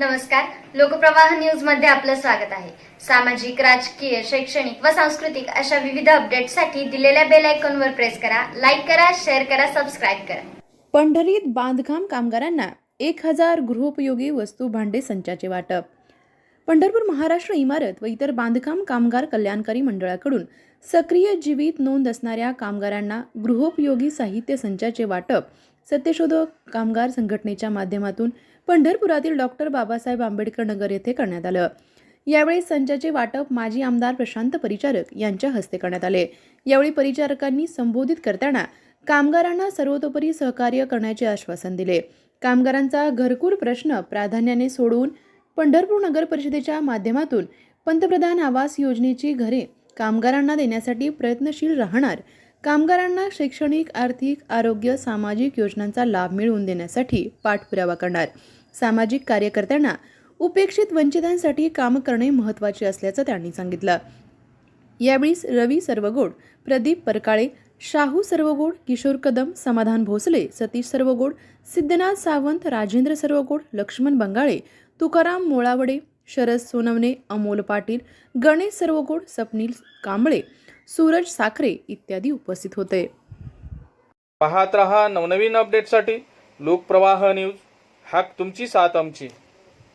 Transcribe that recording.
नमस्कार. लोकप्रवाह न्यूजमध्ये आपलं स्वागत आहे. सामाजिक राजकीय शैक्षणिक व सांस्कृतिक अशा विविध अपडेटसाठी दिलेल्या बेल आयकॉनवर प्रेस करा लाईक करा शेअर करा सबस्क्राईब करा. पंढरीत बांधकाम कामगारांना एक हजार गृहोपयोगी वस्तू भांडे संचाचे वाटप. पंढरपूर महाराष्ट्र इमारत व इतर बांधकाम कामगार कल्याणकारी मंडळाकडून सक्रिय जीवित नोंद असणाऱ्या कामगारांना गृहोपयोगी साहित्य संचाचे वाटप सत्यशोधक कामगार संघटनेच्या माध्यमातून पंढरपुरातील डॉक्टर बाबासाहेब आंबेडकर नगर येथे करण्यात आलं. यावेळी संचाचे वाटप माजी आमदार प्रशांत परिचारक यांच्या हस्ते करण्यात आले. यावेळी परिचारकांनी संबोधित करताना कामगारांना सर्वतोपरी सहकार्य करण्याचे आश्वासन दिले. कामगारांचा घरकुल प्रश्न प्राधान्याने सोडवून पंढरपूर नगर परिषदेच्या माध्यमातून पंतप्रधान आवास योजनेची घरे कामगारांना देण्यासाठी प्रयत्नशील राहणार. कामगारांना शैक्षणिक आर्थिक आरोग्य सामाजिक योजनांचा लाभ मिळवून देण्यासाठी पाठपुरावा करणार. सामाजिक कार्यकर्त्यांना उपेक्षित वंचितांसाठी काम करणे महत्त्वाचे असल्याचं त्यांनी सांगितलं. यावेळी रवी सर्वगोड प्रदीप परकाळे शाहू सर्वगोड किशोर कदम समाधान भोसले सतीश सर्वगोड सिद्धनाथ सावंत राजेंद्र सर्वगोड लक्ष्मण बंगाळे तुकाराम मोळावडे शरद सोनवणे अमोल पाटील गणेश सर्वगोड सपनील कांबळे सूरज साखरे इत्यादी उपस्थित होते. पाहत रहा नवनवीन अपडेटसाठी लोकप्रवाह न्यूज हाक तुमची साथ आमची.